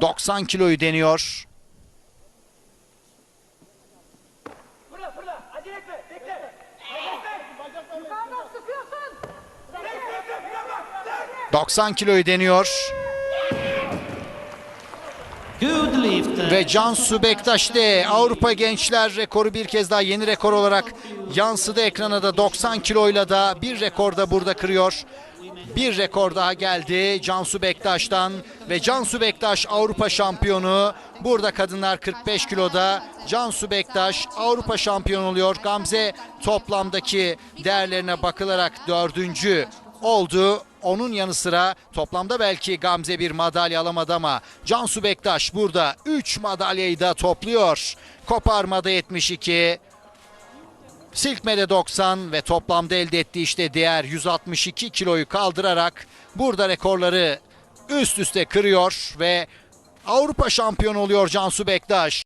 90 kiloyu deniyor. Fırla fırla. Acele etme. Bekle. Yukarıdan sıkıyorsun. 90 kiloyu deniyor. Ve Cansu Bektaş de Avrupa Gençler rekoru bir kez daha yeni rekor olarak yansıdı ekrana da 90 kiloyla da bir rekor da burada kırıyor. Bir rekor daha geldi Cansu Bektaş'tan ve Cansu Bektaş Avrupa şampiyonu. Burada kadınlar 45 kiloda Cansu Bektaş Avrupa şampiyonu oluyor. Gamze toplamdaki değerlerine bakılarak dördüncü oldu. Onun yanı sıra toplamda belki Gamze bir madalya alamadı ama Cansu Bektaş burada 3 madalyayı da topluyor. Koparmada 72, silkmede 90 ve toplamda elde ettiği işte değer 162 kiloyu kaldırarak burada rekorları üst üste kırıyor ve Avrupa şampiyonu oluyor Cansu Bektaş.